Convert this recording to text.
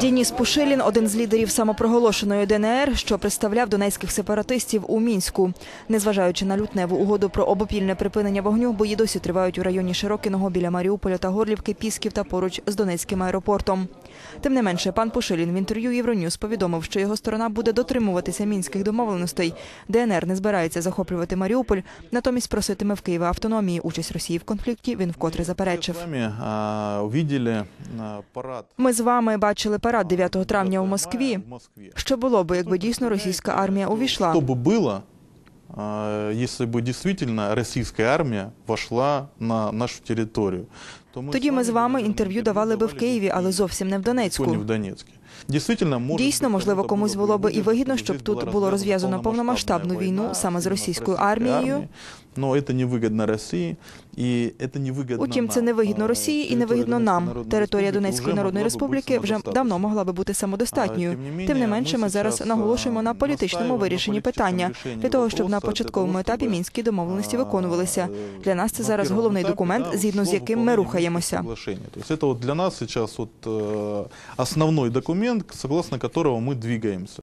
Дініс Пушилін – один з лідерів самопроголошеної ДНР, що представляв донецьких сепаратистів у Мінську. Незважаючи на лютневу угоду про обопільне припинення вогню, бої досі тривають у районі Широкиного біля Маріуполя та Горлівки, Пісків та поруч з Донецьким аеропортом. Тим не менше, пан Пушилін в інтерв'ю Євроньюз повідомив, що його сторона буде дотримуватися мінських домовленостей. ДНР не збирається захоплювати Маріуполь, натомість проситиме в Києва автономії. Участь Росії в конфлікті він вкотре заперечив. вами а, увидели а, парад. Ми з вами бачили парад 9 травня у Москві. В Москве. Що було би, якби дійсно російська армія увійшла? Что бы было, а, если бы действительно российская армия вошла на нашу территорию? то мы Тоді с ми з вами наверное, інтерв'ю давали би в Києві, але зовсім не в далеко Донецьку. не в Донецке. Действительно, может Дійсно, быть, можливо, кому-то комусь було би і выгодно, вигідно, чтобы щоб здесь тут была було развязана розв'язано повномасштабну війну война саме з именно російською российской армією. армии. Но это невыгодно России, и это невыгодно Утім, це нам. не вигідно А, Росії і не територія вигідно Донецької нам. Народної Територія Республіки Донецької вже Народної могла би бути Республіки вже самодостатньою. давно могла би бути самодостатньою. А, тим не менее, Тим не менше, ми ми зараз сейчас, наголошуємо а, на політичному настаиваем на вирішенні політичному питання рішенні для того, щоб на вопроса, для початковому того, етапі щоб, мінські домовленості а, виконувалися. Для нас це на зараз первом головний этапе, документ, да, згідно з шло яким ми выполнение рухаємося. Минских соглашений. То есть это вот для нас сейчас вот, э, основной документ, согласно которого мы двигаемся.